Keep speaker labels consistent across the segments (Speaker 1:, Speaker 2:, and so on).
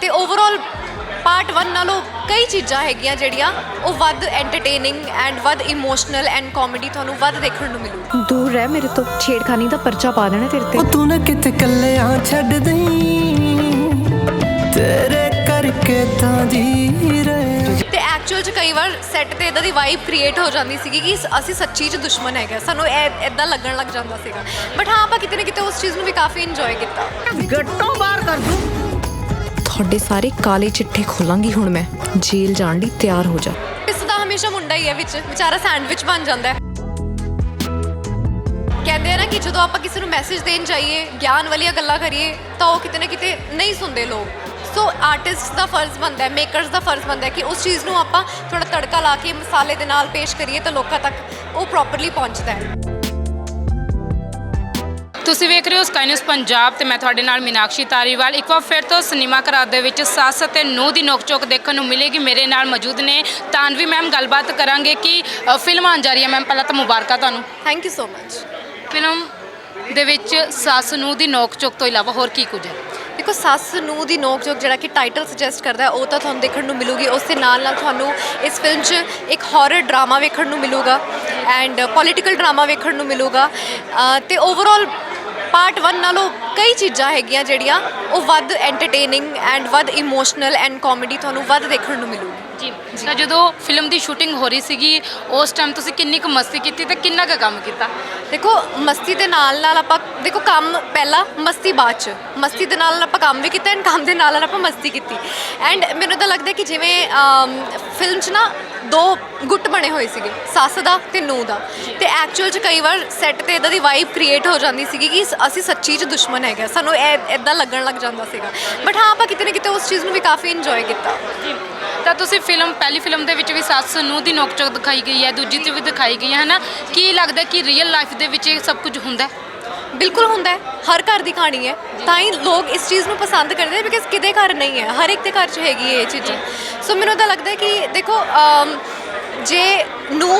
Speaker 1: ਤੇ overall part 1 ਨਾਲੋਂ ਕਈ ਚੀਜ਼ਾਂ ਹੈਗੀਆਂ ਜਿਹੜੀਆਂ ਉਹ ਵੱਧ ਐਂਟਰਟੇਨਿੰਗ ਐਂਡ ਵੱਧ ਇਮੋਸ਼ਨਲ ਐਂਡ ਕਾਮੇਡੀ ਤੁਹਾਨੂੰ ਵੱਧ ਦੇਖਣ ਨੂੰ ਮਿਲੂ।
Speaker 2: ਦੂਰ ਰਹਿ ਮੇਰੇ ਤੋਂ ਛੇੜਖਾਨੀ ਦਾ ਪਰਚਾ ਪਾ ਦੇਣਾ ਤੇਰੇ ਤੇ।
Speaker 3: ਉਹ ਤੂੰ ਨਾ ਕਿਤੇ ਕੱਲਿਆਂ ਛੱਡ ਦਈ ਤੇਰੇ ਕਰਕੇ ਤਾਂ ਜੀ ਰਹੇ।
Speaker 1: ਤੇ ਐਕਚੁਅਲ 'ਚ ਕਈ ਵਾਰ ਸੈੱਟ ਤੇ ਇਦਾਂ ਦੀ ਵਾਈਬ ਕ੍ਰੀਏਟ ਹੋ ਜਾਂਦੀ ਸੀਗੀ ਕਿ ਅਸੀਂ ਸੱਚੀ 'ਚ ਦੁਸ਼ਮਣ ਹੈਗਾ ਸਾਨੂੰ ਇਦਾਂ ਲੱਗਣ ਲੱਗ ਜਾਂਦਾ ਸੀਗਾ। ਬਟ ਹਾਂ ਆਪਾਂ ਕਿਤੇ ਨਾ ਕਿਤੇ ਉਸ ਚੀਜ਼ ਨੂੰ ਵੀ ਕਾਫੀ ਇੰਜੋਏ ਕੀਤਾ।
Speaker 2: ਤੁਹਾਡੇ ਸਾਰੇ ਕਾਲੇ ਚਿੱਠੇ ਖੋਲਾਂਗੀ ਹੁਣ ਮੈਂ। ਜੇਲ੍ਹ ਜਾਣ ਲਈ ਤਿਆਰ ਹੋ ਜਾ।
Speaker 1: ਇਸ ਦਾ ਹਮੇਸ਼ਾ ਮੁੰਡਾ ਹੀ ਹੈ ਵਿੱਚ। ਵਿਚਾਰਾ ਸੈਂਡਵਿਚ ਬਣ ਜਾਂਦਾ ਹੈ। ਕਹਿੰਦੇ ਆ ਨਾ ਕਿ ਜਦੋਂ ਆਪਾਂ ਕਿਸੇ ਨੂੰ ਮੈਸੇਜ ਦੇਣ ਜਾਈਏ, ਗਿਆਨ ਵਾਲੀਆਂ ਗੱਲਾਂ ਕਰੀਏ, ਤਾਂ ਉਹ ਕਿਤੇ ਨਾ ਕਿਤੇ ਨਹੀਂ ਸੁਣਦੇ ਲੋਕ। ਸੋ ਆਰਟਿਸਟ ਦਾ ਫਰਜ਼ ਬਣਦਾ ਹੈ ਮੇਕਰਸ ਦਾ ਫਰਜ਼ ਬਣਦਾ ਹੈ ਕਿ ਉਸ ਚੀਜ਼ ਨੂੰ ਆਪਾਂ ਥੋੜਾ ਤੜਕਾ ਲਾ ਕੇ ਮਸਾਲੇ ਦੇ ਨਾਲ ਪੇਸ਼ ਕਰੀਏ ਤਾਂ ਲੋਕਾਂ ਤੱਕ ਉਹ ਪ੍ਰੋਪਰਲੀ ਪਹੁੰਚਦਾ ਹੈ।
Speaker 4: ਤੁਸੀਂ ਵੇਖ ਰਹੇ ਹੋ ਸਕਾਈ ਨਿਊਜ਼ ਪੰਜਾਬ ਤੇ ਮੈਂ ਤੁਹਾਡੇ ਨਾਲ ਮੀਨਾਕਸ਼ੀ ਤਾਰੀਵਾਲ। ਇੱਕ ਵਾਰ ਫਿਰ ਤੋਂ ਸਿਨੇਮਾ ਘਰਾਂ ਦੇ ਵਿੱਚ ਸੱਸ ਅਤੇ ਨੂੰਹ ਦੀ ਨੋਕ-ਝੋਕ ਦੇਖਣ ਨੂੰ ਮਿਲੇਗੀ। ਮੇਰੇ ਨਾਲ ਮੌਜੂਦ ਨੇ ਤਾਨਵੀ ਮੈਮ। ਗੱਲਬਾਤ ਕਰਾਂਗੇ ਕਿ ਅ, ਫਿਲਮ ਆਉਣ ਜਾ ਰਹੀ ਹੈ ਮੈਮ ਪਹਿਲਾਂ ਤਾਂ ਮੁਬਾਰਕਾਂ ਤੁਹਾਨੂੰ।
Speaker 1: Thank you so much
Speaker 4: film ਦੇ ਵਿੱਚ ਸੱਸ ਨੂੰਹ ਦੀ ਨੋਕ-ਝੋਕ ਤੋਂ ਇਲਾਵਾ ਹੋਰ ਕੀ ਕੁਝ ਹੈ?
Speaker 1: ਦੇਖੋ ਸੱਸ ਨੂੰ ਦੀ ਨੋਕ ਝੋਕ ਜਿਹੜਾ ਕਿ ਟਾਈਟਲ ਸੁਜੈਸਟ ਕਰਦਾ ਹੈ ਉਹ ਤਾਂ ਤੁਹਾਨੂੰ ਦੇਖਣ ਨੂੰ ਮਿਲੂਗੀ। ਉਸ ਦੇ ਨਾਲ ਨਾਲ ਤੁਹਾਨੂੰ ਇਸ ਫਿਲਮ 'ਚ ਇੱਕ ਹਾਰਰ ਡਰਾਮਾ ਵੇਖਣ ਨੂੰ ਮਿਲੂਗਾ ਐਂਡ ਪੋਲਿਟੀਕਲ ਡਰਾਮਾ ਵੇਖਣ ਨੂੰ ਮਿਲੂਗਾ। ਅ, ਤੇ ਓਵਰਆਲ ਪਾਰਟ 1 ਨਾਲੋਂ ਕਈ ਚੀਜ਼ਾਂ ਹੈਗੀਆਂ ਜਿਹੜੀਆਂ ਉਹ ਵੱਧ ਐਂਟਰਟੇਨਿੰਗ ਐਂਡ ਵੱਧ ਇਮੋਸ਼ਨਲ ਐਂਡ ਕਾਮੇਡੀ ਤੁਹਾਨੂੰ ਵੱਧ ਦੇਖਣ ਨੂੰ ਮਿਲੂਗੀ।
Speaker 4: ਜੀ। ਤਾਂ ਜਦੋਂ ਫਿਲਮ ਦੀ ਸ਼ੂਟਿੰਗ ਹੋ ਰਹੀ ਸੀਗੀ ਉਸ ਟਾਈਮ ਤੁਸੀਂ ਕਿੰਨੀ ਕੁ ਮਸਤੀ ਕੀਤੀ ਤੇ ਕਿੰਨਾ ਕੁ ਕੰਮ ਕੀਤਾ?
Speaker 1: ਦੇਖੋ ਮਸਤੀ ਦੇ ਨਾਲ ਨਾਲ ਆਪਾਂ ਦੇਖੋ ਕੰਮ ਪਹਿਲਾਂ ਮਸਤੀ ਬਾਅਦ ਚ। ਮਸਤੀ ਦੇ ਨਾਲ ਨਾਲ ਆਪਾਂ ਕੰਮ ਵੀ ਕੀਤਾ ਐਂਡ ਕੰਮ ਦੇ ਨਾਲ ਨਾਲ ਆਪਾਂ ਮਸਤੀ ਕੀਤੀ। ਐਂਡ ਮੈਨੂੰ ਤਾਂ ਲੱਗਦਾ ਕਿ ਜਿਵੇਂ ਫਿਲਮ 'ਚ ਨਾ ਦੋ ਗੁੱਟ ਬਣੇ ਹੋਏ ਸੀਗੇ ਸੱਸ ਦਾ ਤੇ ਨੂੰਹ ਦਾ। ਤੇ ਐਕਚੁਅਲ 'ਚ ਕਈ ਵਾਰ ਸੈੱਟ ਤੇ ਇਦਾਂ ਦੀ ਵਾਈਬ ਕ੍ਰੀਏਟ ਹੋ ਜਾਂਦੀ ਸੀਗੀ ਕਿ ਅਸੀਂ ਸੱਚੀ 'ਚ ਦੁਸ਼ਮਣ ਹੈਗਾ। ਸਾਨੂੰ ਇਦਾਂ ਲੱਗਣ ਲੱਗ ਜਾਂਦਾ ਸੀਗਾ। ਬਟ ਹਾਂ ਆਪਾਂ ਕਿਤੇ ਨਾ ਕਿਤੇ ਉਸ ਚੀਜ਼ ਨੂੰ ਵੀ ਕਾਫੀ ਇੰਜੋਏ ਕੀਤਾ।
Speaker 4: ਤਾਂ ਤੁਸੀਂ ਫਿਲਮ ਪਹਿਲੀ ਫਿਲਮ ਦੇ ਵਿੱਚ ਵੀ ਸੱਸ ਨੂੰ ਦੀ ਨੋਕ-ਝੋਕ ਦਿਖਾਈ ਗਈ ਹੈ ਦੂਜੀ 'ਚ ਵੀ ਦਿਖਾਈ ਗਈ ਹੈ ਹਨਾ? ਕੀ ਲੱਗਦਾ ਕਿ ਰੀਅਲ ਲਾਈਫ ਦੇ ਵਿੱਚ ਇਹ ਸਭ ਕੁਝ ਹੁੰਦਾ ਹੈ?
Speaker 1: ਬਿਲਕੁਲ ਹੁੰਦਾ ਹੈ। ਹਰ ਘਰ ਦੀ ਕਹਾਣੀ ਹੈ। ਤਾਂ ਹੀ ਲੋਕ ਇਸ ਚੀਜ਼ ਨੂੰ ਪਸੰਦ ਕਰਦੇ ਨੇ ਬਿਕਾਜ਼ ਕਿਤੇ ਘਰ ਨਹੀਂ ਹੈ। ਹਰ ਇੱਕ ਦੇ ਘਰ 'ਚ ਹੈਗੀ ਇਹ ਚੀਜ਼ਾਂ। ਸੋ ਮੈਨੂੰ ਤਾਂ ਲੱਗਦਾ ਕਿ ਦੇਖੋ ਜੇ ਨੂੰ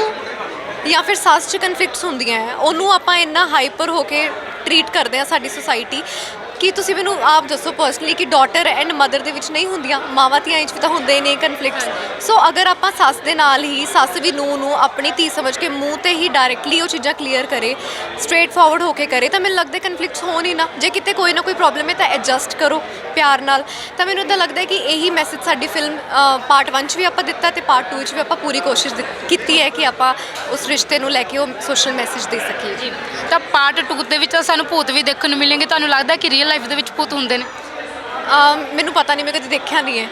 Speaker 1: ਜਾਂ ਫਿਰ ਸੱਸ 'ਚ ਕਨਫਲਿਕਟਸ ਹੁੰਦੀਆਂ ਹੈ ਉਹਨੂੰ ਆਪਾਂ ਇੰਨਾ ਹਾਈਪਰ ਹੋ ਕੇ ਟਰੀਟ ਕਰਦੇ ਆ ਸਾਡੀ ਸੋਸਾਇਟੀ ਕਿ ਤੁਸੀਂ ਮੈਨੂੰ ਆਪ ਦੱਸੋ ਪਰਸਨਲੀ ਕਿ ਡਾਟਰ ਐਂਡ ਮਦਰ ਦੇ ਵਿੱਚ ਨਹੀਂ ਹੁੰਦੀਆਂ? ਮਾਵਾਂ ਧੀਆਂ ਵਿੱਚ ਵੀ ਤਾਂ ਹੁੰਦੇ ਨੇ ਕਨਫਲਿਕਟਸ ਸੋ ਅਗਰ ਆਪਾਂ ਸੱਸ ਦੇ ਨਾਲ ਹੀ ਸੱਸ ਵੀ ਨੂੰ ਨੂੰ ਆਪਣੀ ਧੀ ਸਮਝ ਕੇ ਮੂੰਹ ਤੇ ਹੀ ਡਾਇਰੈਕਟਲੀ ਉਹ ਚੀਜ਼ਾਂ ਕਲੀਅਰ ਕਰੇ ਸਟ੍ਰੇਟ ਫਾਰਵਰਡ ਹੋ ਕੇ ਕਰੇ ਤਾਂ ਮੈਨੂੰ ਲੱਗਦਾ ਕਨਫਲਿਕਟਸ ਹੋਣ ਹੀ ਨਾ। ਜੇ ਕਿਤੇ ਕੋਈ ਨਾ ਕੋਈ ਪ੍ਰੋਬਲਮ ਹੈ ਤਾਂ ਐਡਜਸਟ ਕਰੋ ਪਿਆਰ ਨਾਲ। ਤਾਂ ਮੈਨੂੰ ਤਾਂ ਲੱਗਦਾ ਕਿ ਇਹੀ ਮੈਸੇਜ ਸਾਡੀ ਫਿਲਮ ਪਾਰਟ 1 ਚ ਵੀ ਆਪਾਂ ਦਿੱਤਾ ਤੇ ਪਾਰਟ 2 ਚ ਵੀ ਆਪਾਂ ਪੂਰੀ ਕੋਸ਼ਿਸ਼ ਕੀਤੀ ਹੈ ਕਿ ਆਪਾਂ ਉਸ ਰਿਸ਼ਤੇ ਨੂੰ ਲੈ ਕੇ ਉਹ ਸੋਸ਼ਲ ਮੈਸੇਜ ਦੇ ਸਕੀਏ।
Speaker 4: ਜੀ। ਤਾਂ ਪਾਰਟ 2 ਦੇ ਵਿੱਚ ਸਾਨੂੰ ਭੂਤ ਵੀ ਦੇਖਣ ਨੂੰ ਮਿਲਣਗੇ। ਤੁਹਾਨੂੰ ਲੱਗਦਾ ਕਿ ਰੀਅਲ ਲਾਈਫ ਦੇ ਵਿੱਚ ਭੂਤ ਹੁੰਦੇ ਨੇ
Speaker 1: ਅਮ, ਮੈਨੂੰ ਪਤਾ ਨਹੀਂ ਮੈਂ ਕਦੇ ਦੇਖਿਆ ਨਹੀਂ ਹੈ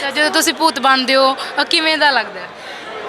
Speaker 4: ਤਾਂ ਜਦੋਂ ਤੁਸੀਂ ਭੂਤ ਬਣਦੇ ਹੋ ਅ, ਕਿਵੇਂ ਦਾ ਲੱਗਦਾ ਹੈ?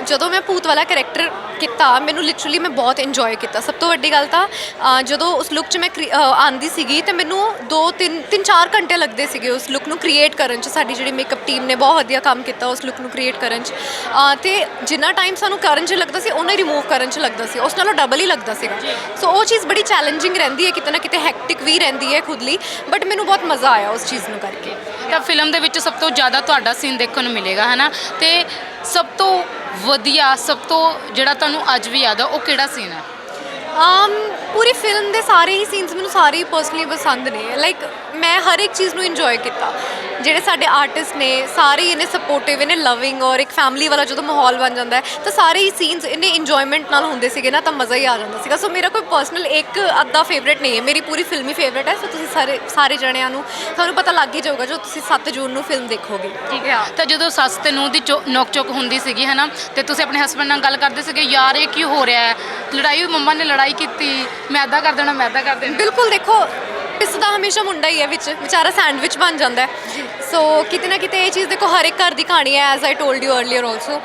Speaker 1: ਜਦੋਂ ਮੈਂ ਭੂਤ ਵਾਲਾ ਕੈਰੈਕਟਰ ਕੀਤਾ ਮੈਨੂੰ ਲਿਟਰਲੀ ਮੈਂ ਬਹੁਤ ਇੰਜੋਏ ਕੀਤਾ। ਸਭ ਤੋਂ ਵੱਡੀ ਗੱਲ ਤਾਂ ਅ, ਜਦੋਂ ਉਸ ਲੁੱਕ 'ਚ ਮੈਂ ਕ੍ਰੀ- ਅ, ਆਂਦੀ ਸੀਗੀ ਤੇ ਮੈਨੂੰ 2 3 3 4 ਘੰਟੇ ਲੱਗਦੇ ਸੀਗੇ ਉਸ ਲੁੱਕ ਨੂੰ ਕ੍ਰੀਏਟ ਕਰਨ 'ਚ। ਸਾਡੀ ਜਿਹੜੀ ਮੇਕਅਪ ਟੀਮ ਨੇ ਬਹੁਤ ਵਧੀਆ ਕੰਮ ਕੀਤਾ ਉਸ ਲੁੱਕ ਨੂੰ ਕ੍ਰੀਏਟ ਕਰਨ 'ਚ। ਅ, ਤੇ ਜਿੰਨਾ ਟਾਈਮ ਸਾਨੂੰ ਕਰਨ 'ਚ ਲੱਗਦਾ ਸੀ ਉਹਨਾਂ ਹੀ ਰਿਮੂਵ ਕਰਨ 'ਚ ਲੱਗਦਾ ਸੀ। ਉਸ ਨਾਲੋਂ ਡਬਲ ਹੀ ਲੱਗਦਾ ਸੀਗਾ। ਸੋ ਉਹ ਚੀਜ਼ ਬੜੀ ਚੈਲੰਜਿੰਗ ਰਹਿੰਦੀ ਹੈ ਕਿਤੇ ਨਾ ਕਿਤੇ ਹੈਕਟਿਕ ਵੀ ਰਹਿੰਦੀ ਹੈ ਖੁਦ ਲਈ ਬਟ ਮੈਨੂੰ ਬਹੁਤ ਮਜ਼ਾ ਆਇਆ ਉਸ ਚੀਜ਼ ਨੂੰ ਕਰਕੇ।
Speaker 4: ਤਾਂ ਫਿਲਮ ਦੇ ਵਿੱਚ ਸਭ ਤੋਂ ਜ਼ਿਆਦਾ ਤੁਹਾਡਾ ਸੀਨ ਦੇਖਣ ਨੂੰ ਮਿਲੇਗਾ ਹਨਾ? ਤੇ ਸਭ ਤੋਂ ਵਧੀਆ, ਸਭ ਤੋਂ ਜਿਹੜਾ ਤੁਹਾਨੂੰ ਅੱਜ ਵੀ ਯਾਦ ਆ, ਉਹ ਕਿਹੜਾ ਸੀਨ ਹੈ
Speaker 1: ਆਮ ਪੂਰੀ ਫਿਲਮ ਦੇ ਸਾਰੇ ਹੀ ਸੀਨਸ ਮੈਨੂੰ ਸਾਰੇ ਹੀ ਪਰਸਨਲੀ ਪਸੰਦ ਨੇ। ਲਾਈਕ ਮੈਂ ਹਰ ਇੱਕ ਚੀਜ਼ ਨੂੰ ਇੰਜੋਏ ਕੀਤਾ। ਜਿਹੜੇ ਸਾਡੇ ਆਰਟਿਸਟ ਨੇ ਸਾਰੇ ਹੀ ਇਹਨੇ ਸਪੋਰਟਿਵ ਇਹਨੇ ਲਵਿੰਗ ਔਰ ਇੱਕ ਫੈਮਿਲੀ ਵਾਲਾ ਜਦੋਂ ਮਾਹੌਲ ਬਣ ਜਾਂਦਾ ਹੈ ਤਾਂ ਸਾਰੇ ਹੀ ਸੀਨਸ ਇਹਨੇ ਇੰਜੋਇਮੈਂਟ ਨਾਲ ਹੁੰਦੇ ਸੀਗੇ ਨਾ ਤਾਂ ਮਜ਼ਾ ਹੀ ਆ ਜਾਂਦਾ ਸੀਗਾ। ਸੋ ਮੇਰਾ ਕੋਈ ਪਰਸਨਲ ਇੱਕ ਅੱਧਾ ਫੇਵਰੇਟ ਨਹੀਂ ਹੈ ਮੇਰੀ ਪੂਰੀ ਫਿਲਮ ਹੀ ਫੇਵਰੇਟ ਹੈ। ਸੋ ਤੁਸੀਂ ਸਾਰੇ ਸਾਰੇ ਜਣਿਆਂ ਨੂੰ ਤੁਹਾਨੂੰ ਪਤਾ ਲੱਗ ਹੀ ਜਾਊਗਾ ਜੋ ਤੁਸੀਂ 7 ਜੂਨ ਨੂੰ ਫਿਲਮ ਦੇਖੋਗੇ। ਠੀਕ ਹੈ।
Speaker 4: ਤਾਂ ਜਦੋਂ ਸੱਸ ਤੇ ਨੂੰਹ ਦੀ ਨੋਕ ਝੋਕ ਹੁੰਦੀ ਸੀਗੀ ਹਨਾ ਤੇ ਤੁਸੀਂ ਆਪਣੇ ਹਸਬੰਡ ਨਾਲ ਗੱਲ ਕਰਦੇ ਸੀਗੇ ਯਾਰ ਇਹ ਕੀ ਹੋ ਰਿਹਾ ਹੈ? ਲੜਾਈ ਮੰਮਾ ਨੇ ਲੜਾਈ ਕੀਤੀ ਮੈਂ ਅੱਧਾ ਕਰ ਦੇਣਾ ਮੈਂ ਅੱਧਾ ਕਰ ਦੇਣਾ।
Speaker 1: ਬਿਲਕੁਲ ਦੇਖੋ ਪਿਸਦਾ ਹਮੇਸ਼ਾ ਮੁੰਡਾ ਹੀ ਹੈ ਵਿੱਚ, ਵਿਚਾਰਾ ਸੈਂਡਵਿਚ ਬਣ ਜਾਂਦਾ ਸੋ ਕਿਤੇ ਨਾ ਕਿਤੇ ਇਹ ਚੀਜ਼ ਦੇਖੋ, ਹਰ ਇੱਕ ਘਰ ਦੀ ਕਹਾਣੀ ਹੈ as I told you earlier also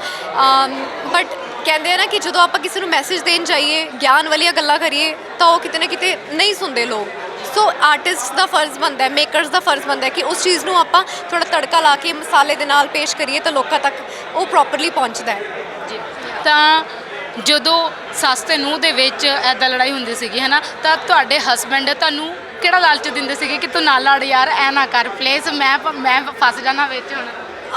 Speaker 1: but ਕਹਿੰਦੇ ਆ ਨਾ ਕਿ ਜਦੋਂ ਆਪਾਂ ਕਿਸੇ ਨੂੰ ਮੈਸੇਜ ਦੇਣ ਜਾਈਏ, ਗਿਆਨ ਵਾਲੀਆਂ ਗੱਲਾਂ ਕਰੀਏ, ਤਾਂ ਉਹ ਕਿਤੇ ਨਾ ਕਿਤੇ ਨਹੀਂ ਸੁਣਦੇ ਲੋਕ। ਸੋ ਆਰਟਿਸਟ ਦਾ ਫਰਜ਼ ਬਣਦਾ ਹੈ ਮੇਕਰਸ ਦਾ ਫਰਜ਼ ਬਣਦਾ ਹੈ ਕਿ ਉਸ ਚੀਜ਼ ਨੂੰ ਆਪਾਂ ਥੋੜਾ ਤੜਕਾ ਲਾ ਕੇ ਮਸਾਲੇ ਦੇ ਨਾਲ ਪੇਸ਼ ਕਰੀਏ ਤਾਂ ਲੋਕਾਂ ਤੱਕ ਉਹ ਪ੍ਰੋਪਰਲੀ ਪਹੁੰਚਦਾ ਹੈ।
Speaker 4: ਜੀ। ਤਾਂ ਜਦੋਂ ਸੱਸ ਤੇ ਨੂੰਹ ਦੇ ਵਿੱਚ ਐਦਾਂ ਲੜਾਈ ਹੁੰਦੀ ਸੀਗੀ, ਹਨਾ, ਤਾਂ ਤੁਹਾਡੇ ਹਸਬੰਡ ਤੁਹਾਨੂੰ ਕਿਹੜਾ ਲਾਲਚ ਦਿੰਦੇ ਸੀਗੇ ਕਿ ਤੂੰ ਨਾ ਲੜ ਯਾਰ ਐ ਨਾ ਕਰ ਪਲੀਜ਼ ਮੈਂ ਮੈਂ ਫਸ ਜਾਣਾ ਵਿੱਚ ਹੁਣ।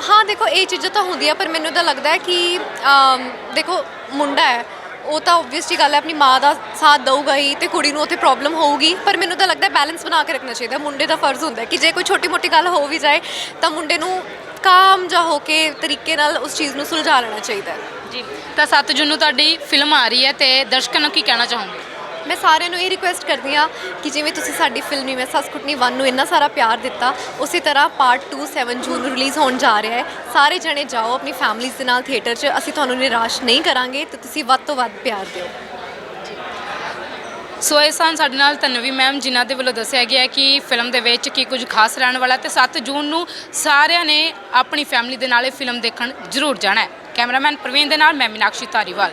Speaker 1: ਹਾਂ ਦੇਖੋ ਇਹ ਚੀਜ਼ਾਂ ਤਾਂ ਹੁੰਦੀਆਂ ਪਰ ਮੈਨੂੰ ਤਾਂ ਲੱਗਦਾ ਹੈ ਕਿ ਅਮ, ਦੇਖੋ ਮੁੰਡਾ ਹੈ ਉਹ ਤਾਂ ਓਬਵੀਅਸਲੀ ਗੱਲ ਹੈ ਆਪਣੀ ਮਾਂ ਦਾ ਸਾਥ ਦਊਗਾ ਹੀ ਤੇ ਕੁੜੀ ਨੂੰ ਉੱਥੇ ਪ੍ਰੋਬਲਮ ਹੋਊਗੀ ਪਰ ਮੈਨੂੰ ਤਾਂ ਲੱਗਦਾ ਬੈਲੈਂਸ ਬਣਾ ਕੇ ਰੱਖਣਾ ਚਾਹੀਦਾ ਮੁੰਡੇ ਦਾ ਫਰਜ਼ ਹੁੰਦਾ ਹੈ ਕਿ ਜੇ ਕੋਈ ਛੋਟੀ ਮੋਟੀ ਗੱਲ ਹੋ ਵੀ ਜਾਏ ਤਾਂ ਮੁੰਡੇ ਨੂੰ ਕਾਮ ਜਾ ਹੋ ਕੇ ਤਰੀਕੇ ਨਾਲ ਉਸ ਚੀਜ਼ ਨੂੰ ਸੁਲਝਾ ਲੈਣਾ ਚਾਹੀਦਾ ਹੈ।
Speaker 4: ਜੀ ਤਾਂ 7 ਜੂਨ ਨੂੰ ਤੁਹਾਡੀ ਫਿਲਮ ਆ ਰਹੀ ਹੈ ਤੇ ਦਰਸ਼ਕਾਂ ਨੂੰ ਕੀ ਕਹਿਣਾ ਚਾਹੋਗੇ?
Speaker 1: ਮੈਂ ਸਾਰਿਆਂ ਨੂੰ ਇਹ ਰਿਕੁਐਸਟ ਕਰਦੀ ਆ ਕਿ ਜਿਵੇਂ ਤੁਸੀਂ ਸਾਡੀ ਫਿਲਮ ਮੈਂ ਸੱਸ ਕੁੱਟਣੀ 1 ਨੂੰ ਇੰਨਾ ਸਾਰਾ ਪਿਆਰ ਦਿੱਤਾ, ਉਸੇ ਤਰ੍ਹਾਂ ਪਾਰਟ 2 7 ਜੂਨ ਨੂੰ ਰਿਲੀਜ਼ ਹੋਣ ਜਾ ਰਿਹਾ ਹੈ। ਸਾਰੇ ਜਣੇ ਜਾਓ ਆਪਣੀ ਫੈਮਲੀਜ਼ ਦੇ ਨਾਲ ਥੀਏਟਰ 'ਚ, ਅਸੀਂ ਤੁਹਾਨੂੰ ਨਿਰਾਸ਼ ਨਹੀਂ ਕਰਾਂਗੇ, ਤੇ ਤੁਸੀਂ ਵੱਧ ਤੋਂ ਵੱਧ ਪਿਆਰ ਦਿਓ।
Speaker 4: ਸੋ ਇਹ ਸਨ ਸਾਡੇ ਨਾਲ ਤਨਵੀ ਮੈਮ ਜਿਨ੍ਹਾਂ ਦੇ ਵੱਲੋਂ ਦੱਸਿਆ ਗਿਆ ਕਿ ਫਿਲਮ ਦੇ ਵਿੱਚ ਕੀ ਕੁਝ ਖਾਸ ਰਹਿਣ ਵਾਲਾ ਤੇ 7 ਜੂਨ ਨੂੰ ਸਾਰਿਆਂ ਨੇ ਆਪਣੀ ਫੈਮਿਲੀ ਦੇ ਨਾਲ ਇਹ ਫਿਲਮ ਦੇਖਣ ਜ਼ਰੂਰ ਜਾਣਾ ਹੈ। ਕੈਮਰਾਮੈਨ ਪ੍ਰਵੀਨ ਦੇ ਨਾਲ, ਮੈਂ ਮੀਨਾਕਸ਼ੀ ਧਾਰੀਵਾਲ।